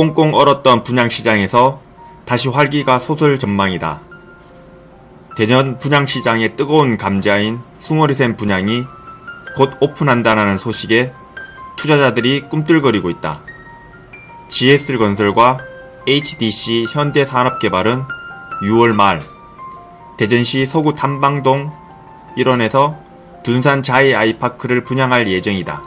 꽁꽁 얼었던 분양시장에서 다시 활기가 솟을 전망이다. 대전 분양시장의 뜨거운 감자인 숭어리샘 분양이 곧 오픈한다는 소식에 투자자들이 꿈틀거리고 있다. GS건설과 HDC 현대산업개발은 6월 말 대전시 서구 탐방동 일원에서 둔산 자이 아이파크를 분양할 예정이다.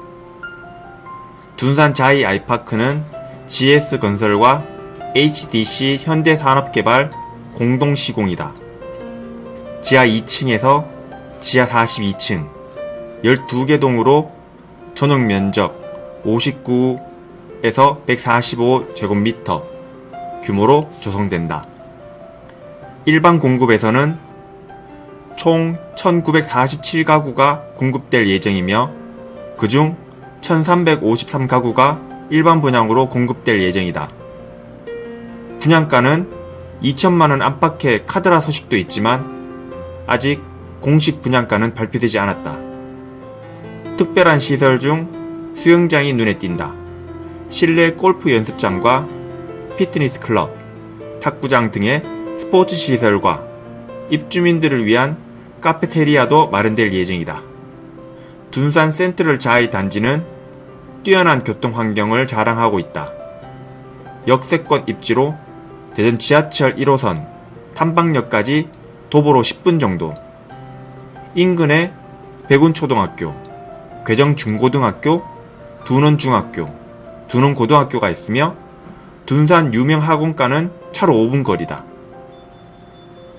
둔산 자이 아이파크는 GS건설과 HDC 현대산업개발 공동 시공이다. 지하 2층에서 지하 42층 12개 동으로 전용 면적 59에서 145제곱미터 규모로 조성된다. 일반 공급에서는 총 1947가구가 공급될 예정이며 그중 1353가구가 일반 분양으로 공급될 예정이다. 분양가는 2천만원 안팎의 카드라 소식도 있지만 아직 공식 분양가는 발표되지 않았다. 특별한 시설 중 수영장이 눈에 띈다. 실내 골프 연습장과 피트니스 클럽, 탁구장 등의 스포츠 시설과 입주민들을 위한 카페테리아도 마련될 예정이다. 둔산 센트럴 자이 단지는 뛰어난 교통 환경을 자랑하고 있다. 역세권 입지로 대전 지하철 1호선 탐방역까지 도보로 10분 정도. 인근에 백운초등학교, 괴정중고등학교, 둔원중학교, 둔원고등학교가 있으며 둔산 유명 학원가는 차로 5분 거리다.